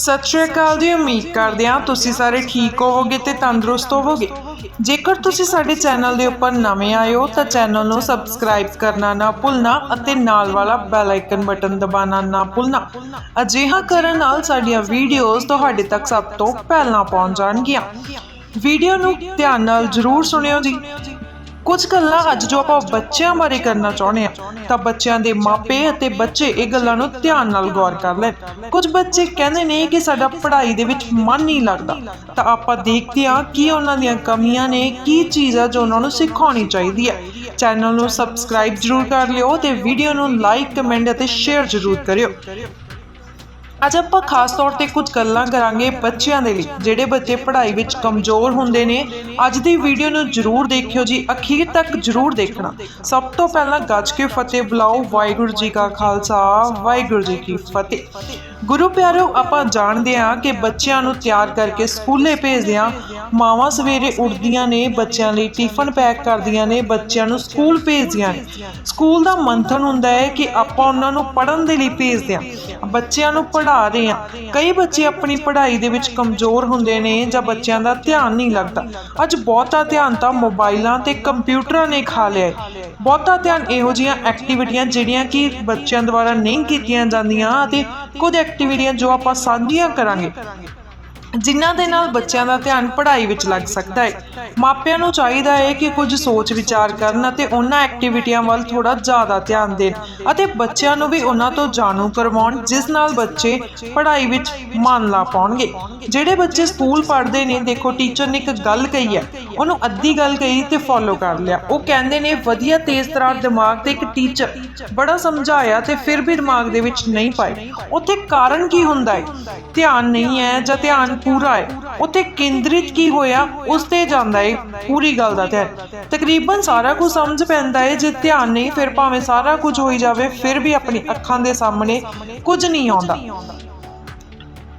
ਸਤਿ ਸ਼੍ਰੀ ਅਕਾਲ ਜੀ, ਉਮੀਦ ਕਰਦੇ ਹਾਂ ਤੁਸੀਂ ਸਾਰੇ ਠੀਕ ਹੋਵੋਗੇ ਤੇ ਤੰਦਰੁਸਤ ਹੋਵੋਗੇ। ਜੇਕਰ ਤੁਸੀਂ ਸਾਡੇ ਚੈਨਲ ਦੇ ਉੱਪਰ ਨਵੇਂ ਆਏ ਹੋ ਤਾਂ ਚੈਨਲ ਨੂੰ ਸਬਸਕ੍ਰਾਈਬ ਕਰਨਾ ਨਾ ਭੁੱਲਣਾ ਅਤੇ ਨਾਲ ਵਾਲਾ ਬੈਲ ਆਈਕਨ ਬਟਨ ਦਬਾਉਣਾ ਨਾ ਭੁੱਲਣਾ। ਅਜਿਹਾ ਕਰਨ ਨਾਲ ਸਾਡੀਆਂ ਵੀਡੀਓਜ਼ ਤੁਹਾਡੇ ਤੱਕ ਸਭ ਤੋਂ ਪਹਿਲਾਂ ਪਹੁੰਚ ਜਾਣਗੀਆਂ। ਵੀਡੀਓ ਨੂੰ ਧਿਆਨ ਨਾਲ ਜ਼ਰੂਰ ਸੁਣਿਓ ਜੀ। ਕੁਝ ਗੱਲਾਂ ਅੱਜ ਜੋ ਆਪਾਂ ਬੱਚਿਆਂ ਬਾਰੇ ਕਰਨਾ ਚਾਹੁੰਦੇ ਆ ਤਾਂ ਬੱਚਿਆਂ ਦੇ ਮਾਪੇ ਅਤੇ ਬੱਚੇ ਇਹ ਗੱਲਾਂ ਨੂੰ ਧਿਆਨ ਨਾਲ ਗੌਰ ਕਰ ਲੈਣ ਕੁਝ ਬੱਚੇ ਕਹਿੰਦੇ ਨੇ ਕਿ ਸਾਡਾ ਪੜ੍ਹਾਈ ਦੇ ਵਿੱਚ ਮਨ ਨਹੀਂ ਲੱਗਦਾ। ਤਾਂ ਆਪਾਂ ਦੇਖਦੇ ਆ ਕੀ ਉਹਨਾਂ ਦੀਆਂ ਕਮੀਆਂ ਨੇ, ਕੀ ਚੀਜ਼ ਆ ਜੋ ਉਹਨਾਂ ਨੂੰ ਸਿਖਾਉਣੀ ਚਾਹੀਦੀ ਹੈ। ਚੈਨਲ ਨੂੰ ਸਬਸਕ੍ਰਾਈਬ ਜ਼ਰੂਰ ਕਰ ਲਿਓ ਤੇ ਵੀਡੀਓ ਨੂੰ ਲਾਈਕ ਕਮੈਂਟ ਅਤੇ ਸ਼ੇਅਰ ਜ਼ਰੂਰ ਕਰਿਓ। ਅੱਜ ਆਪਾਂ ਖਾਸ ਤੌਰ ਤੇ ਕੁਝ ਗੱਲਾਂ ਕਰਾਂਗੇ ਬੱਚਿਆਂ ਦੇ ਲਈ, ਜਿਹੜੇ ਬੱਚੇ ਪੜ੍ਹਾਈ ਵਿੱਚ ਕਮਜ਼ੋਰ ਹੁੰਦੇ ਨੇ। ਅੱਜ ਦੀ ਵੀਡੀਓ ਨੂੰ ਜਰੂਰ ਦੇਖਿਓ ਜੀ, ਅਖੀਰ ਤੱਕ ਜਰੂਰ ਦੇਖਣਾ। ਸਭ ਤੋਂ ਪਹਿਲਾਂ ਗੱਜ ਕੇ ਫਤਿਹ ਬੁਲਾਓ, ਵਾਹਿਗੁਰੂ ਜੀ ਕਾ ਖਾਲਸਾ, ਵਾਹਿਗੁਰੂ ਜੀ ਕੀ ਫਤਿਹ। ਗੁਰੂ ਪਿਆਰੋ, ਆਪਾਂ ਜਾਣਦੇ ਹਾਂ ਕਿ ਬੱਚਿਆਂ ਨੂੰ ਤਿਆਰ ਕਰਕੇ ਸਕੂਲੇ ਭੇਜਦੇ ਹਾਂ ਮਾਵਾਂ ਸਵੇਰੇ ਉੱਠਦੀਆਂ ਨੇ, ਬੱਚਿਆਂ ਲਈ ਟਿਫਨ ਪੈਕ ਕਰਦੀਆਂ ਨੇ, ਬੱਚਿਆਂ ਨੂੰ ਸਕੂਲ ਭੇਜਦੀਆਂ ਨੇ। ਸਕੂਲ ਦਾ ਮੰਥਨ ਹੁੰਦਾ ਹੈ ਕਿ ਆਪਾਂ ਉਹਨਾਂ ਨੂੰ ਪੜ੍ਹਨ ਦੇ ਲਈ ਭੇਜਦੇ ਹਾਂ ਬੱਚਿਆਂ ਨੂੰ ਪੜ੍ਹਾ ਰਹੇ ਹਾਂ। ਕਈ ਬੱਚੇ ਆਪਣੀ ਪੜ੍ਹਾਈ ਦੇ ਵਿੱਚ ਕਮਜ਼ੋਰ ਹੁੰਦੇ ਨੇ ਜਾਂ ਬੱਚਿਆਂ ਦਾ ਧਿਆਨ ਨਹੀਂ ਲੱਗਦਾ। ਅੱਜ ਬਹੁਤਾ ਧਿਆਨ ਤਾਂ ਮੋਬਾਈਲਾਂ ਤੇ ਕੰਪਿਊਟਰਾਂ ਨੇ ਖਾ ਲਿਆ ਹੈ। ਬਹੁਤਾ ਧਿਆਨ ਇਹੋ ਜਿਹੀਆਂ ਐਕਟੀਵਿਟੀਆਂ ਜਿਹੜੀਆਂ ਕਿ ਬੱਚਿਆਂ ਦੁਆਰਾ ਨਹੀਂ ਕੀਤੀਆਂ ਜਾਂਦੀਆਂ ਅਤੇ ਕੁਝ ਐਕਟੀਵਿਟੀਆਂ ਜੋ ਆਪਾਂ ਸਾਂਝੀਆਂ ਕਰਾਂਗੇ। ਜਿਨ੍ਹਾਂ ਦੇ ਨਾਲ ਬੱਚਿਆਂ ਦਾ ਧਿਆਨ ਪੜ੍ਹਾਈ ਵਿੱਚ ਲੱਗ ਸਕਦਾ ਹੈ। ਮਾਪਿਆਂ ਨੂੰ ਚਾਹੀਦਾ ਹੈ ਕਿ ਕੁਝ ਸੋਚ ਵਿਚਾਰ ਕਰਨ ਅਤੇ ਉਹਨਾਂ ਐਕਟੀਵਿਟੀਆਂ ਵੱਲ ਥੋੜਾ ਜ਼ਿਆਦਾ ਧਿਆਨ ਦੇਣ ਅਤੇ ਬੱਚਿਆਂ ਨੂੰ ਵੀ ਉਹਨਾਂ ਤੋਂ ਜਾਣੂ ਕਰਵਾਉਣ, ਜਿਸ ਨਾਲ ਬੱਚੇ ਪੜ੍ਹਾਈ ਵਿੱਚ ਮਨ ਲਾ ਪਾਉਣਗੇ। ਜਿਹੜੇ ਬੱਚੇ ਸਕੂਲ ਪੜ੍ਹਦੇ ਨੇ, ਦੇਖੋ ਟੀਚਰ ਨੇ ਇੱਕ ਗੱਲ ਕਹੀ ਹੈ, ਉਹਨੂੰ ਅੱਧੀ ਗੱਲ ਕਹੀ ਤੇ ਫੋਲੋ ਕਰ ਲਿਆ। ਉਹ ਕਹਿੰਦੇ ਨੇ, ਵਧੀਆ, ਤੇਜ਼ ਤਰ੍ਹਾਂ ਦਿਮਾਗ ਤੇ ਇੱਕ ਟੀਚਰ ਬੜਾ ਸਮਝਾਇਆ ਤੇ ਫਿਰ ਵੀ ਦਿਮਾਗ ਦੇ ਵਿੱਚ ਨਹੀਂ ਪਾਏ। ਉੱਥੇ ਕਾਰਨ ਕੀ ਹੁੰਦਾ ਹੈ? ਧਿਆਨ ਨਹੀਂ ਹੈ ਜਾਂ ਧਿਆਨ ਪੂਰਾ ਹੈ। ਉੱਥੇ ਕੇਂਦਰਿਤ ਕੀ ਹੋਇਆ, ਉਸ ਤੇ ਜਾਂਦਾ ਹੈ ਪੂਰੀ ਗੱਲ ਦਾ ਧਿਆਨ ਤਕਰੀਬਨ ਸਾਰਾ ਕੁਝ ਸਮਝ ਪੈਂਦਾ ਹੈ ਜੇ ਧਿਆਨ ਨਹੀਂ, ਫਿਰ ਭਾਵੇਂ ਸਾਰਾ ਕੁਝ ਹੋਈ ਜਾਵੇ, ਫਿਰ ਵੀ ਆਪਣੀ ਅੱਖਾਂ ਦੇ ਸਾਹਮਣੇ ਕੁਝ ਨਹੀਂ ਆਉਂਦਾ।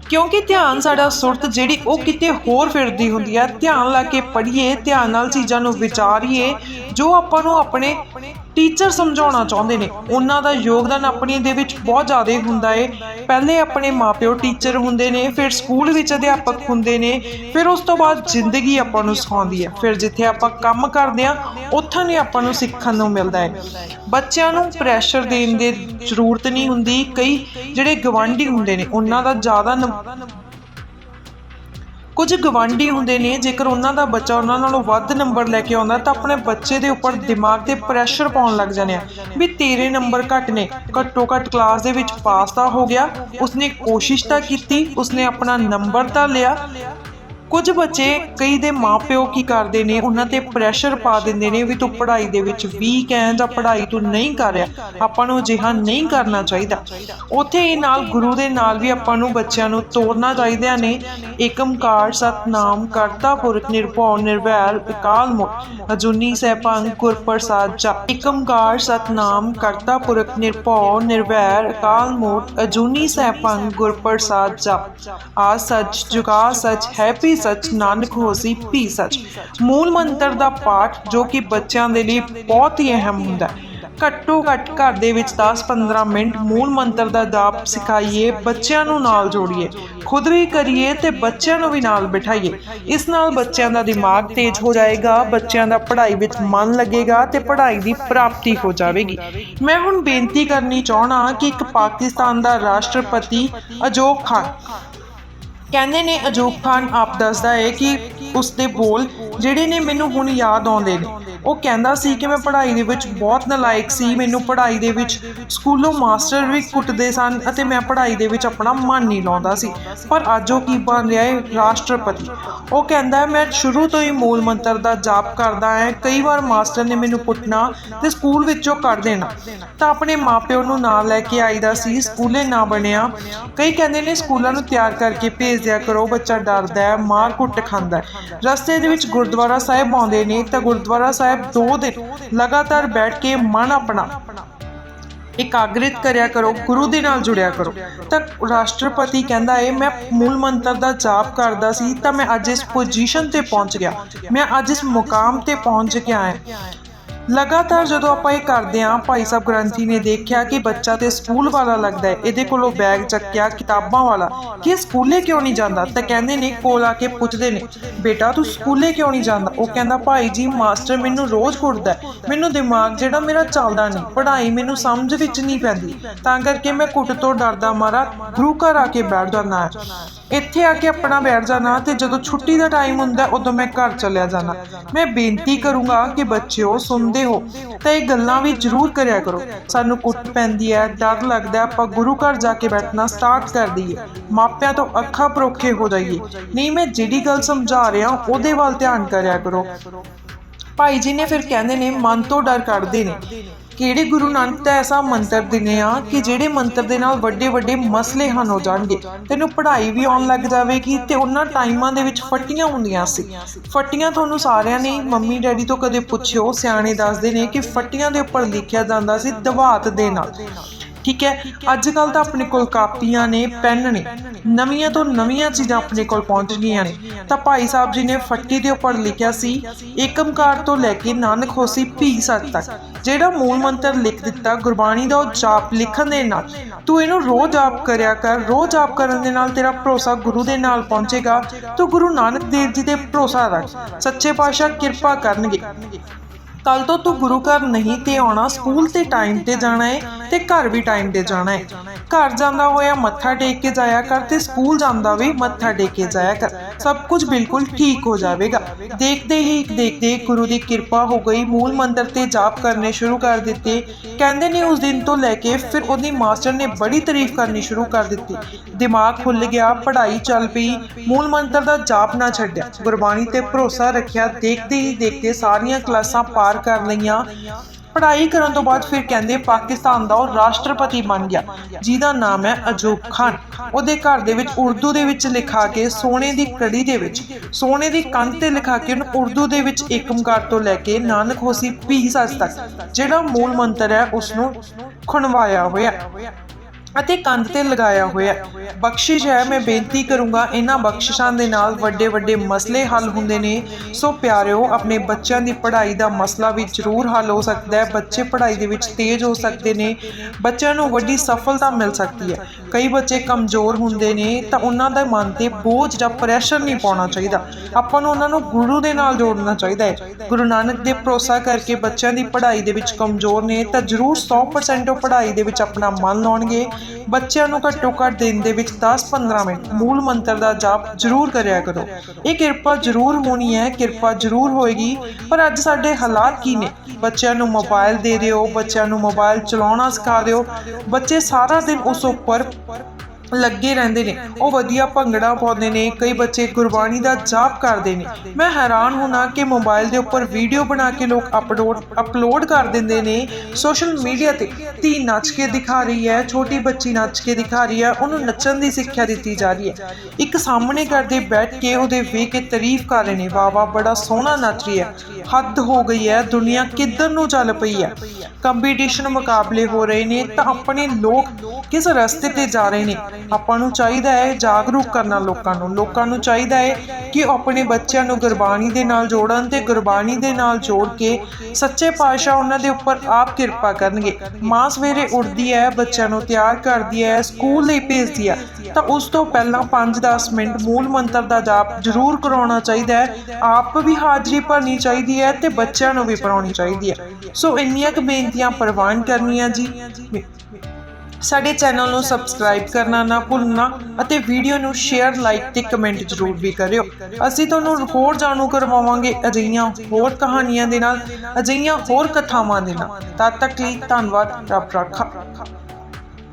ਕਿਉਂਕਿ ਧਿਆਨ ਸਾਡਾ ਸੁਰਤ ਜਿਹੜੀ, ਉਹ ਕਿਤੇ ਹੋਰ ਫਿਰਦੀ ਹੁੰਦੀ ਹੈ ਧਿਆਨ ਲਾ ਕੇ ਪੜ੍ਹੀਏ, ਧਿਆਨ ਨਾਲ ਚੀਜ਼ਾਂ ਨੂੰ ਵਿਚਾਰੀਏ, ਜੋ ਆਪਾਂ ਨੂੰ ਆਪਣੇ ਟੀਚਰ ਸਮਝਾਉਣਾ ਚਾਹੁੰਦੇ ਨੇ। ਉਹਨਾਂ ਦਾ ਯੋਗਦਾਨ ਆਪਣੀ ਦੇ ਵਿੱਚ ਬਹੁਤ ਜ਼ਿਆਦਾ ਹੁੰਦਾ ਏ। ਪਹਿਲੇ ਆਪਣੇ ਮਾਪਿਓ ਟੀਚਰ ਹੁੰਦੇ ਨੇ, ਫਿਰ ਸਕੂਲ ਵਿੱਚ ਅਧਿਆਪਕ ਹੁੰਦੇ ਨੇ, ਫਿਰ ਉਸ ਤੋਂ ਬਾਅਦ ਜ਼ਿੰਦਗੀ ਆਪਾਂ ਨੂੰ ਸਿਖਾਉਂਦੀ ਹੈ ਫਿਰ ਜਿੱਥੇ ਆਪਾਂ ਕੰਮ ਕਰਦੇ ਆ, ਉੱਥੋਂ ਨੇ ਆਪਾਂ ਨੂੰ ਸਿੱਖਣ ਨੂੰ ਮਿਲਦਾ ਹੈ ਬੱਚਿਆਂ ਨੂੰ ਪ੍ਰੈਸ਼ਰ ਦੇਣ ਦੀ ਜ਼ਰੂਰਤ ਨਹੀਂ ਹੁੰਦੀ। ਕਈ ਜਿਹੜੇ ਗਵਾਂਢੀ ਹੁੰਦੇ ਨੇ, ਉਹਨਾਂ ਦਾ ਜ਼ਿਆਦਾ ਨਮ- ਕੁਝ ਗਵਾਂਢੀ ਹੁੰਦੇ ਨੇ, ਜੇਕਰ ਉਹਨਾਂ ਦਾ ਬੱਚਾ ਉਹਨਾਂ ਨਾਲੋਂ ਵੱਧ ਨੰਬਰ ਲੈ ਕੇ ਆਉਂਦਾ, ਤਾਂ ਆਪਣੇ ਬੱਚੇ ਦੇ ਉੱਪਰ ਦਿਮਾਗ ਤੇ ਪ੍ਰੈਸ਼ਰ ਪਾਉਣ ਲੱਗ ਜਾਂਦੇ ਆ। ਵੀ ਤੇਰੇ ਨੰਬਰ ਘੱਟ ਨੇ, ਘੱਟੋ ਘੱਟ ਕਲਾਸ ਦੇ ਵਿੱਚ ਪਾਸ ਤਾਂ ਹੋ ਗਿਆ, ਉਸਨੇ ਕੋਸ਼ਿਸ਼ ਤਾਂ ਕੀਤੀ, ਉਸਨੇ ਆਪਣਾ ਨੰਬਰ ਤਾਂ ਲਿਆ ਕੁਝ ਬੱਚੇ ਕਈ ਦੇ ਮਾਪਿਓ ਕੀ ਕਰਦੇ ਨੇ, ਉਹਨਾਂ ਤੇ ਪ੍ਰੈਸ਼ਰ ਪਾ ਦਿੰਦੇ ਨੇ ਵੀ ਤੂੰ ਪੜ੍ਹਾਈ ਦੇ ਵਿੱਚ ਵੀਕ ਹੈ ਜਾਂ ਪੜ੍ਹਾਈ ਤੂੰ ਨਹੀਂ ਕਰ ਰਿਹਾ, ਆਪਾਂ ਨੂੰ ਅਜਿਹਾ ਨਹੀਂ ਕਰਨਾ ਚਾਹੀਦਾ। ਉੱਥੇ ਹੀ ਨਾਲ ਗੁਰੂ ਦੇ ਨਾਲ ਵੀ ਆਪਾਂ ਨੂੰ ਬੱਚਿਆਂ ਨੂੰ ਤੋਰਨਾ ਚਾਹੀਦਾ ਨੇ। ਏਕਮਕਾਰ ਸਤਨਾਮ ਕਰਤਾ ਪੁਰਖ ਨਿਰਭਉ ਨਿਰਵੈਰ ਅਕਾਲ ਮੂਰਤ ਅਜੂਨੀ ਸੈਭੰ ਗੁਰ ਪ੍ਰਸਾਦ ਜਪ ਏਕਮਕਾਰ ਸਤਨਾਮ ਕਰਤਾ ਪੁਰਖ ਨਿਰਭਉ ਨਿਰਵੈਰ ਅਕਾਲ ਮੂਰਤ ਅਜੂਨੀ ਸੈਭੰ ਗੁਰ ਪ੍ਰਸਾਦ ਜਪ ਆ ਸੱਚ ਜੁਗਾ ਸੱਚ ਹੈ ਸੱਚ ਨਾਨਕ ਹੋਸੀ ਵੀ ਸੱਚ। ਮੂਲ ਮੰਤਰ ਦਾ ਪਾਠ ਜੋ ਕਿ ਬੱਚਿਆਂ ਦੇ ਲਈ ਬਹੁਤ ਹੀ ਅਹਿਮ ਹੁੰਦਾ ਹੈ। ਘੱਟੋ ਘੱਟ ਘਰ ਦੇ ਵਿੱਚ 10-15 ਮਿੰਟ ਮੂਲ ਮੰਤਰ ਦਾ ਜਾਪ ਸਿਖਾਈਏ, ਬੱਚਿਆਂ ਨੂੰ ਨਾਲ ਜੋੜੀਏ, ਖੁਦ ਵੀ ਕਰੀਏ ਤੇ ਬੱਚਿਆਂ ਨੂੰ ਵੀ ਨਾਲ ਬਿਠਾਈਏ। ਇਸ ਨਾਲ ਬੱਚਿਆਂ ਦਾ ਦਿਮਾਗ ਤੇਜ਼ ਹੋ ਜਾਏਗਾ, ਬੱਚਿਆਂ ਦਾ ਪੜ੍ਹਾਈ ਵਿੱਚ ਮਨ ਲੱਗੇਗਾ ਤੇ ਪੜ੍ਹਾਈ ਦੀ ਪ੍ਰਾਪਤੀ ਹੋ ਜਾਵੇਗੀ। ਮੈਂ ਹੁਣ ਬੇਨਤੀ ਕਰਨੀ ਚਾਹਣਾ ਕਿ ਇੱਕ ਪਾਕਿਸਤਾਨ ਦਾ ਰਾਸ਼ਟਰਪਤੀ ਅਜੋਬ ਖਾਨ ਕਹਿੰਦੇ ਨੇ, ਅਜੂਬ ਖਾਨ ਆਪ ਦੱਸਦਾ ਹੈ ਕਿ ਉਸ ਦੇ ਬੋਲ ਜਿਹੜੇ ਨੇ ਮੈਨੂੰ ਹੁਣ ਯਾਦ ਆਉਂਦੇ ਨੇ। ਉਹ ਕਹਿੰਦਾ ਸੀ ਕਿ ਮੈਂ ਪੜ੍ਹਾਈ ਦੇ ਵਿੱਚ ਬਹੁਤ ਨਲਾਇਕ ਸੀ, ਮੈਨੂੰ ਪੜ੍ਹਾਈ ਦੇ ਵਿੱਚ ਸਕੂਲੋਂ ਮਾਸਟਰ ਵੀ ਕੁੱਟਦੇ ਸਨ ਅਤੇ ਮੈਂ ਪੜ੍ਹਾਈ ਦੇ ਵਿੱਚ ਆਪਣਾ ਮਨ ਨਹੀਂ ਲਾਉਂਦਾ ਸੀ। ਪਰ ਅੱਜ ਉਹ ਕੀ ਬਣ ਰਿਹਾ ਹੈ? ਰਾਸ਼ਟਰਪਤੀ। ਉਹ ਕਹਿੰਦਾ ਮੈਂ ਸ਼ੁਰੂ ਤੋਂ ਹੀ ਮੂਲ ਮੰਤਰ ਦਾ ਜਾਪ ਕਰਦਾ ਹਾਂ। ਕਈ ਵਾਰ ਮਾਸਟਰ ਨੇ ਮੈਨੂੰ ਕੁੱਟਣਾ ਤੇ ਸਕੂਲ ਵਿੱਚੋਂ ਕੱਢ ਦੇਣਾ। ਤਾਂ ਆਪਣੇ ਮਾਪਿਓ ਨੂੰ ਨਾਲ ਲੈ ਕੇ ਆਈਦਾ ਸੀ, ਸਕੂਲੇ ਨਾ ਬਣਿਆ। ਕਈ ਕਹਿੰਦੇ ਨੇ ਸਕੂਲਾਂ ਨੂੰ ਤਿਆਰ ਕਰਕੇ ਭੇਜ ਦਿਆ ਕਰੋ, ਬੱਚਾ ਡਰਦਾ ਹੈ, ਮਾਰ ਕੁੱਟ ਖਾਂਦਾ ਰਸਤੇ ਦੇ ਵਿੱਚ ਗੁਰਦੁਆਰਾ ਸਾਹਿਬ ਆਉਂਦੇ ਨੇ ਤਾਂ ਗੁਰਦੁਆਰਾ ਸਾਹਿਬ ਦੋ ਦਿਨ ਲਗਾਤਾਰ ਬੈਠ ਕੇ ਮਨ ਆਪਣਾ ਇਕਾਗ੍ਰਿਤ ਕਰਿਆ ਕਰੋ, ਗੁਰੂ ਦੇ ਨਾਲ ਜੁੜਿਆ ਕਰੋ। ਤਾਂ ਰਾਸ਼ਟਰਪਤੀ ਕਹਿੰਦਾ ਹੈ ਮੈਂ ਮੂਲ ਮੰਤਰ ਦਾ ਜਾਪ ਕਰਦਾ ਸੀ ਤਾਂ ਮੈਂ ਅੱਜ ਇਸ ਪੋਜੀਸ਼ਨ ਤੇ ਪਹੁੰਚ ਗਿਆ। ਮੈਂ ਅੱਜ ਇਸ ਮੁਕਾਮ ਤੇ ਪਹੁੰਚ ਗਿਆ ਹਾਂ ਲਗਾਤਾਰ ਜਦੋਂ ਆਪਾਂ ਇਹ ਕਰਦੇ ਹਾਂ, ਭਾਈ ਸਾਹਿਬ ਗ੍ਰੰਥੀ ਨੇ ਦੇਖਿਆ ਕਿ ਬੱਚਾ ਤੇ ਸਕੂਲ ਵਾਲਾ ਲੱਗਦਾ ਹੈ, ਇਹਦੇ ਕੋਲੋਂ ਬੈਗ ਚੱਕਿਆ, ਕਿਤਾਬਾਂ ਵਾਲਾ। ਕਿ ਸਕੂਲੇ ਕਿਉਂ ਨਹੀਂ ਜਾਂਦਾ? ਤਾਂ ਕਹਿੰਦੇ ਨੇ, ਕੋਲ ਆ ਕੇ ਪੁੱਛਦੇ ਨੇ, ਬੇਟਾ, ਤੂੰ ਸਕੂਲੇ ਕਿਉਂ ਨਹੀਂ ਜਾਂਦਾ? ਉਹ ਕਹਿੰਦਾ, ਭਾਈ ਜੀ, ਮਾਸਟਰ ਮੈਨੂੰ ਰੋਜ਼ ਕੁੱਟਦਾ ਮੈਨੂੰ ਦਿਮਾਗ ਜਿਹੜਾ ਮੇਰਾ ਚੱਲਦਾ ਨਹੀਂ, ਪੜ੍ਹਾਈ ਮੈਨੂੰ ਸਮਝ ਵਿੱਚ ਨਹੀਂ ਪੈਂਦੀ। ਤਾਂ ਕਰਕੇ ਮੈਂ ਕੁੱਟ ਤੋਂ ਡਰਦਾ ਮਾਰਾ, ਗੁਰੂ ਘਰ ਆ ਕੇ ਬੈਠ ਜਾਂਦਾ ਹੈ। ਇੱਥੇ ਆ ਕੇ ਆਪਣਾ ਬੈਠ ਜਾਣਾ ਤੇ ਜਦੋਂ ਛੁੱਟੀ ਦਾ ਟਾਈਮ ਹੁੰਦਾ, ਉਦੋਂ ਮੈਂ ਘਰ ਚਲਿਆ ਜਾਣਾ ਮੈਂ ਬੇਨਤੀ ਕਰੂੰਗਾ ਕਿ ਬੱਚਿਓ, ਸੁਣਦੇ ਹੋ, ਤਾਂ ਇਹ ਗੱਲਾਂ ਵੀ ਜ਼ਰੂਰ ਕਰਿਆ ਕਰੋ। ਸਾਨੂੰ ਕੁੱਟ ਪੈਂਦੀ ਹੈ, ਡਰ ਲੱਗਦਾ ਆਪਾਂ ਗੁਰੂ ਘਰ ਜਾ ਕੇ ਬੈਠਣਾ ਸਟਾਰਟ ਕਰ ਦਈਏ। ਮਾਪਿਆਂ ਤੋਂ ਅੱਖਾਂ ਪਰੋਖੇ ਹੋ ਜਾਈਏ। ਨਹੀਂ, ਮੈਂ ਜਿਹੜੀ ਗੱਲ ਸਮਝਾ ਰਿਹਾ, ਉਹਦੇ ਵੱਲ ਧਿਆਨ ਕਰਿਆ ਕਰੋ। ਭਾਈ ਜੀ ਨੇ ਫਿਰ ਕਹਿੰਦੇ ਨੇ, ਮਨ ਤੋਂ ਡਰ ਕੱਢਦੇ ਨੇ। ਕਿਹੜੇ ਗੁਰੂ ਨਾਨਕ ਦਾ ਐਸਾ ਮੰਤਰ ਦਿਨੇ ਆ ਕਿ ਜਿਹੜੇ ਮੰਤਰ ਦੇ ਨਾਲ ਵੱਡੇ ਵੱਡੇ ਮਸਲੇ ਹੱਲ ਹੋ ਜਾਣਗੇ। ਤੈਨੂੰ ਪੜ੍ਹਾਈ ਵੀ ਆਉਣ ਲੱਗ ਜਾਵੇਗੀ ਤੇ ਉਹਨਾਂ ਟਾਈਮਾਂ ਦੇ ਵਿੱਚ ਫੱਟੀਆਂ ਹੁੰਦੀਆਂ ਸੀ। ਫੱਟੀਆਂ ਤੁਹਾਨੂੰ ਸਾਰਿਆਂ ਨੇ, ਮੰਮੀ ਡੈਡੀ ਤੋਂ ਕਦੇ ਪੁੱਛਿਓ, ਸਿਆਣੇ ਦੱਸਦੇ ਨੇ ਕਿ ਫੱਟੀਆਂ ਦੇ ਉੱਪਰ ਲਿਖਿਆ ਜਾਂਦਾ ਸੀ, ਦਵਾਤ ਦੇ ਨਾਲ ਠੀਕ ਹੈ? ਅੱਜ ਕੱਲ ਤਾਂ ਆਪਣੇ ਕੋਲ ਕਾਪੀਆਂ ਨੇ ਪੈਨ ਨੇ। ਨਵੀਆਂ ਤੋਂ ਨਵੀਆਂ ਚੀਜ਼ਾਂ ਆਪਣੇ ਕੋਲ ਪਹੁੰਚ ਗਈਆਂ ਨੇ। ਤਾਂ ਭਾਈ ਸਾਹਿਬ ਜੀ ਨੇ ਫੱਟੀ ਦੇ ਉੱਪਰ ਲਿਖਿਆ ਸੀ ਏਕਮਕਾਰ ਤੋਂ ਲੈ ਕੇ ਨਾਨਕ ਹੋਸੀ ਭੀ ਸੱਚ ਤੱਕ। ਜਿਹੜਾ ਮੂਲ ਮੰਤਰ ਲਿਖ ਦਿੱਤਾ ਗੁਰਬਾਣੀ ਦਾ ਉਹ ਜਾਪ ਲਿਖਣ ਦੇ ਨਾਲ। ਤੂੰ ਇਹਨੂੰ ਰੋਜ਼ ਜਾਪ ਕਰਿਆ ਕਰ ਰੋਜ਼ ਜਾਪ ਕਰਨ ਦੇ ਨਾਲ ਤੇਰਾ ਭਰੋਸਾ ਗੁਰੂ ਦੇ ਨਾਲ ਪਹੁੰਚੇਗਾ। ਤੂੰ ਗੁਰੂ ਨਾਨਕ ਦੇਵ ਜੀ ਤੇ ਭਰੋਸਾ ਰੱਖ। ਸੱਚੇ ਪਾਤਸ਼ਾਹ ਕਿਰਪਾ ਕਰਨਗੇ। ਕੱਲ ਤੋਂ ਤੂੰ ਗੁਰੂ ਘਰ ਨਹੀਂ ਤੇ ਆਉਣਾ, ਸਕੂਲ ਤੇ ਟਾਈਮ ਤੇ ਜਾਣਾ ਹੈ ਤੇ ਘਰ ਵੀ ਟਾਈਮ ਤੇ ਜਾਣਾ ਹੈ ਘਰ ਜਾਂਦਾ ਹੋਇਆ ਮੱਥਾ ਟੇਕ ਕੇ ਜਾਇਆ ਕਰ ਤੇ ਸਕੂਲ ਜਾਂਦਾ ਵੀ ਮੱਥਾ ਟੇਕ ਕੇ ਜਾਇਆ ਕਰ। ਸਭ ਕੁਝ ਬਿਲਕੁਲ ਠੀਕ ਹੋ ਜਾਵੇਗਾ। ਦੇਖਦੇ ਹੀ, ਦੇਖਦੇ ਗੁਰੂ ਦੀ ਕਿਰਪਾ ਹੋ ਗਈ, ਮੂਲ ਮੰਤਰ ਤੇ ਜਾਪ ਕਰਨੇ ਸ਼ੁਰੂ ਕਰ ਦਿੱਤੇ। ਕਹਿੰਦੇ ਨੇ ਉਸ ਦਿਨ ਤੋਂ ਲੈ ਕੇ ਫਿਰ ਉਹਦੀ ਮਾਸਟਰ ਨੇ ਬੜੀ ਤਾਰੀਫ ਕਰਨੀ ਸ਼ੁਰੂ ਕਰ ਦਿੱਤੀ। ਦਿਮਾਗ ਖੁੱਲ ਗਿਆ, ਪੜ੍ਹਾਈ ਚੱਲ ਪਈ, ਮੂਲ ਮੰਤਰ ਦਾ ਜਾਪ ਨਾ ਛੱਡਿਆ। ਗੁਰਬਾਣੀ ਤੇ ਭਰੋਸਾ ਰੱਖਿਆ, ਦੇਖਦੇ ਹੀ, ਦੇਖਦੇ ਸਾਰੀਆਂ ਕਲਾਸਾਂ ਪਾਸ ਪਾਰ ਕਰ ਲਈਆਂ। ਪੜ੍ਹਾਈ ਕਰਨ ਤੋਂ ਬਾਅਦ ਫਿਰ ਕਹਿੰਦੇ ਪਾਕਿਸਤਾਨ ਦਾ ਉਹ ਰਾਸ਼ਟਰਪਤੀ ਬਣ ਗਿਆ, ਜਿਹਦਾ ਨਾਮ ਹੈ ਅਜੂਬ ਖਾਨ। ਉਹਦੇ ਘਰ ਦੇ ਵਿੱਚ ਉਰਦੂ ਦੇ ਵਿੱਚ ਲਿਖਾ ਕੇ ਸੋਨੇ ਦੀ ਕੜੀ ਦੇ ਵਿੱਚ, ਸੋਨੇ ਦੀ ਕੰਧ ਤੇ ਲਿਖਾ ਕੇ ਉਹਨੂੰ ਉਰਦੂ ਦੇ ਵਿੱਚ ਏਕਮਕਾਰ ਤੋਂ ਲੈ ਕੇ ਨਾਨਕ ਹੋਸੀ ਪੀ ਸੱਚ ਤੱਕ, ਜਿਹੜਾ ਮੂਲ ਮੰਤਰ ਹੈ ਉਸ ਨੂੰ ਖੁਣਵਾਇਆ ਹੋਇਆ। ਅਤੇ ਕੰਧ ਤੇ ਲਗਾਇਆ ਹੋਇਆ ਬਖਸ਼ਿਸ਼ ਹੈ, ਮੈਂ ਬੇਨਤੀ ਕਰੂੰਗਾ ਇਹਨਾਂ ਬਖਸ਼ਿਸ਼ਾਂ ਦੇ ਨਾਲ ਵੱਡੇ ਵੱਡੇ ਮਸਲੇ ਹੱਲ ਹੁੰਦੇ ਨੇ। ਸੋ ਪਿਆਰਿਓ, ਆਪਣੇ ਬੱਚਿਆਂ ਦੀ ਪੜ੍ਹਾਈ ਦਾ ਮਸਲਾ ਵੀ ਜ਼ਰੂਰ ਹੱਲ ਹੋ ਸਕਦਾ ਹੈ। ਬੱਚੇ ਪੜ੍ਹਾਈ ਦੇ ਵਿੱਚ ਤੇਜ਼ ਹੋ ਸਕਦੇ ਨੇ। ਬੱਚਿਆਂ ਨੂੰ ਵੱਡੀ ਸਫਲਤਾ ਮਿਲ ਸਕਦੀ ਹੈ। ਕਈ ਬੱਚੇ ਕਮਜ਼ੋਰ ਹੁੰਦੇ ਨੇ ਤਾਂ ਉਹਨਾਂ ਦਾ ਮਨ ਤੇ ਬੋਝ ਜਾਂ ਪ੍ਰੈਸ਼ਰ ਨਹੀਂ ਪਾਉਣਾ ਚਾਹੀਦਾ। ਆਪਾਂ ਨੂੰ ਉਹਨਾਂ ਨੂੰ ਗੁਰੂ ਦੇ ਨਾਲ ਜੋੜਨਾ ਚਾਹੀਦਾ ਹੈ। ਗੁਰੂ ਨਾਨਕ ਦੇ ਭਰੋਸਾ ਕਰਕੇ ਬੱਚਿਆਂ ਦੀ ਪੜ੍ਹਾਈ ਦੇ ਵਿੱਚ ਕਮਜ਼ੋਰ ਨੇ ਤਾਂ ਜ਼ਰੂਰ 100% ਉਹ ਪੜ੍ਹਾਈ ਦੇ ਵਿੱਚ ਆਪਣਾ ਮਨ ਲਾਉਣਗੇ। ਬੱਚਿਆਂ ਨੂੰ ਘੱਟੋ ਘੱਟ ਦਿਨ ਦੇ ਵਿੱਚ 10-15 ਮਿੰਟ ਮੂਲ ਮੰਤਰ ਦਾ ਜਾਪ ਜ਼ਰੂਰ ਕਰਿਆ ਕਰੋ। ਇਹ ਕਿਰਪਾ ਜ਼ਰੂਰ ਹੋਣੀ ਹੈ, ਕਿਰਪਾ ਜ਼ਰੂਰ ਹੋਏਗੀ। ਪਰ ਅੱਜ ਸਾਡੇ ਹਾਲਾਤ ਕੀ ਨੇ? ਬੱਚਿਆਂ ਨੂੰ ਮੋਬਾਈਲ ਦੇ ਦਿਓ, ਬੱਚਿਆਂ ਨੂੰ ਮੋਬਾਈਲ ਚਲਾਉਣਾ ਸਿਖਾ ਦਿਓ। ਬੱਚੇ ਸਾਰਾ ਦਿਨ ਉਸ ਉੱਪਰ ਲੱਗੇ ਰਹਿੰਦੇ ਨੇ। ਉਹ ਵਧੀਆ ਭੰਗੜਾ ਪਾਉਂਦੇ ਨੇ, ਕਈ ਬੱਚੇ ਗੁਰਬਾਣੀ ਦਾ ਜਾਪ ਕਰਦੇ ਨੇ। ਮੈਂ ਹੈਰਾਨ ਹੁਣਾ ਕਿ ਮੋਬਾਈਲ ਦੇ ਉੱਪਰ ਵੀਡੀਓ ਬਣਾ ਕੇ ਲੋਕ ਅਪਲੋਡ ਅਪਲੋਡ ਕਰ ਦਿੰਦੇ ਨੇ। ਸੋਸ਼ਲ ਮੀਡੀਆ ਤੇ ਧੀ ਨੱਚ ਕੇ ਦਿਖਾ ਰਹੀ ਹੈ, ਛੋਟੀ ਬੱਚੀ ਨੱਚ ਕੇ ਦਿਖਾ ਰਹੀ ਹੈ, ਉਹਨੂੰ ਨੱਚਣ ਦੀ ਸਿੱਖਿਆ ਦਿੱਤੀ ਜਾ ਰਹੀ ਹੈ। ਇੱਕ ਸਾਹਮਣੇ ਕਰਦੇ ਬੈਠ ਕੇ ਉਹਦੇ ਵੇਖ ਕੇ ਤਾਰੀਫ ਕਰ ਰਹੇ ਨੇ, ਵਾਹ ਵਾਹ, ਬੜਾ ਸੋਹਣਾ ਨੱਚ ਰਹੀ ਹੈ। ਹੱਦ ਹੋ ਗਈ ਹੈ, ਦੁਨੀਆ ਕਿੱਧਰ ਨੂੰ ਚੱਲ ਪਈ ਹੈ। ਕੰਪੀਟੀਸ਼ਨ ਮੁਕਾਬਲੇ ਹੋ ਰਹੇ ਨੇ ਤਾਂ ਆਪਣੇ ਲੋਕ ਕਿਸ ਰਸਤੇ ਤੇ ਜਾ ਰਹੇ ਨੇ? ਆਪਾਂ ਨੂੰ ਚਾਹੀਦਾ ਹੈ ਜਾਗਰੂਕ ਕਰਨਾ ਲੋਕਾਂ ਨੂੰ। ਲੋਕਾਂ ਨੂੰ ਚਾਹੀਦਾ ਹੈ ਕਿ ਉਹ ਆਪਣੇ ਬੱਚਿਆਂ ਨੂੰ ਗੁਰਬਾਣੀ ਦੇ ਨਾਲ ਜੋੜਨ ਤੇ ਗੁਰਬਾਣੀ ਦੇ ਨਾਲ ਜੋੜ ਕੇ ਸੱਚੇ ਪਾਤਸ਼ਾਹ ਉਹਨਾਂ ਦੇ ਉੱਪਰ ਆਪ ਕਿਰਪਾ ਕਰਨਗੇ। ਮਾਂ ਸਵੇਰੇ ਉੱਠਦੀ ਹੈ, ਬੱਚਿਆਂ ਨੂੰ ਤਿਆਰ ਕਰਦੀ ਹੈ, ਸਕੂਲ ਲਈ ਭੇਜਦੀ ਹੈ। ਤਾਂ ਉਸ ਤੋਂ ਪਹਿਲਾਂ 5-10 ਮਿੰਟ ਮੂਲ ਮੰਤਰ ਦਾ ਜਾਪ ਜ਼ਰੂਰ ਕਰਾਉਣਾ ਚਾਹੀਦਾ ਹੈ। ਆਪ ਵੀ ਹਾਜ਼ਰੀ ਭਰਨੀ ਚਾਹੀਦੀ ਹੈ ਤੇ ਬੱਚਿਆਂ ਨੂੰ ਵੀ ਪੜਾਉਣੀ ਚਾਹੀਦੀ ਹੈ। ਸੋ ਇੰਨੀਆਂ ਕੁ ਬੇਨਤੀਆਂ ਪ੍ਰਵਾਨ ਕਰਨੀਆਂ ਜੀ। ਸਾਡੇ ਚੈਨਲ ਨੂੰ ਸਬਸਕ੍ਰਾਈਬ ਕਰਨਾ ਨਾ ਭੁੱਲਣਾ ਅਤੇ ਵੀਡੀਓ ਨੂੰ ਸ਼ੇਅਰ ਲਾਈਕ ਤੇ ਕਮੈਂਟ ਜ਼ਰੂਰ ਵੀ ਕਰਿਓ। ਅਸੀਂ ਤੁਹਾਨੂੰ ਹੋਰ ਜਾਣੂ ਕਰਵਾਵਾਂਗੇ ਅਜਿਹੀਆਂ ਹੋਰ ਕਹਾਣੀਆਂ ਦੇ ਨਾਲ, ਅਜਿਹੀਆਂ ਹੋਰ ਕਥਾਵਾਂ ਦੇ ਨਾਲ। ਤਦ ਤੱਕ ਲਈ ਧੰਨਵਾਦ, ਰੱਬ ਰੱਖਾ।